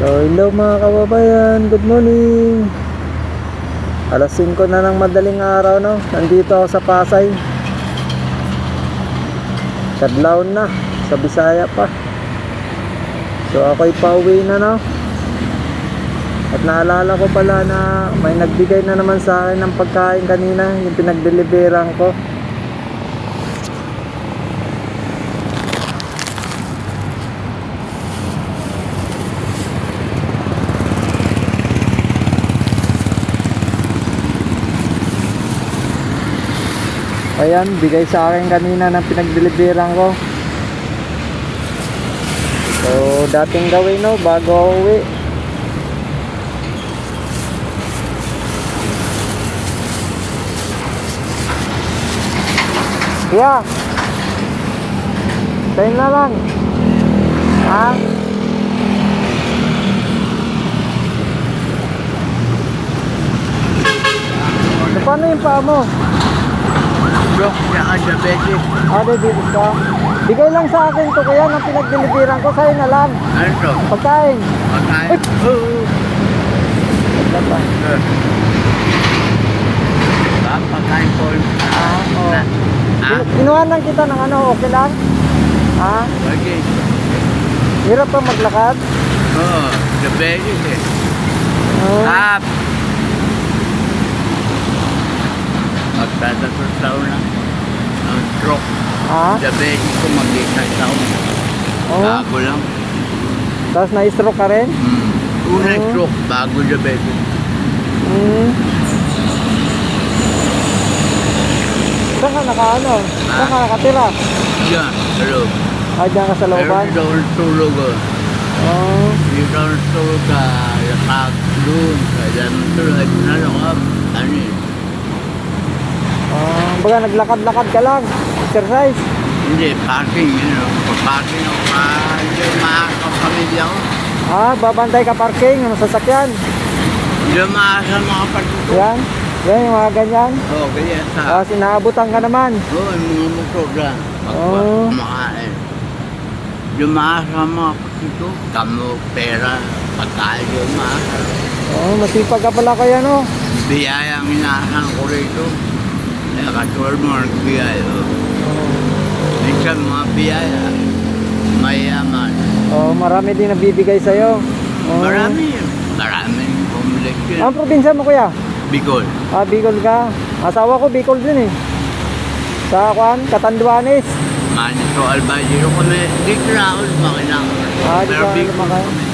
So, hello mga kababayan. Good morning. Alas 5 na ng madaling araw, no? Nandito ako sa Pasay. Kadlaw na. Sa Bisaya pa. So, ako'y pauwi na, no? At naalala ko pala na may nagbigay na naman sa akin ng pagkain kanina. Yung pinagdeliveran ko. Ayan, bigay sa akin kanina ng pinagdeliveran ko. So, dating gawin no, bago uwi. Yeah. Tayo na lang. Ha? So, paano yung paa mo? Bro, saka diabetes. Ah, diabetes ka? Bigay lang sa akin to kaya nang pinagdeliveran ko sa'yo na lang. Ano to? Pagkain. Pagkain? Oo. Wala pa. Ba, pagkain ko. Ah, oo. Ah, Kinuha lang kita ng ano, okay lang? Ha? okay. Hirap pa maglakad? Oo, diabetes eh. Oo. Tap! Magtatatong taon na. Stroke. Ha? Diabetes ko mag-isang taon. Oo. Bago lang. Tapos na-stroke ka rin? Hmm. Una Oo. stroke, bago diabetes. Hmm. Saan ka naka ano? Saan ka nakatira? Yan, hello. Ah, dyan ka sa Pero looban? dito ako tulog oh. Oo. Dito ako tulog sa lakag doon. Kaya nang tulog, ay pinalakap. Ano eh. Ah, baga naglakad-lakad ka lang. Exercise. Hindi, parking yun. oh. Pag-parking ako, pa, hindi makakapamilya ko. Ah, babantay ka parking ng sasakyan. Maasa mga kapatid ko. Yan. Yan yung mga ganyan. Oo, kaya sa... Ah, sinaabutan ka naman. Oo, yung mga motor lang. Oo. kumakain. Yung maasa mga kapatid ko, kamo, pera, pagkain yung maasa. Oh, masipag ka pala kaya no. Biyaya ang inaasahan ko rito. Mo nagbiyaya. oh. Minsan mga biyaya, mayaman. Oh, marami din nabibigay sa'yo. Oh. Marami yun. Marami yung bumalik yun. Ang probinsya mo kuya? Bicol. Ah, Bicol ka. Asawa ko Bicol din eh. Sa Kwan, Katanduanes. Manito Albayro kami. Ako lumaki lang. Ah, di Pero ka Bicol lumaki? kami.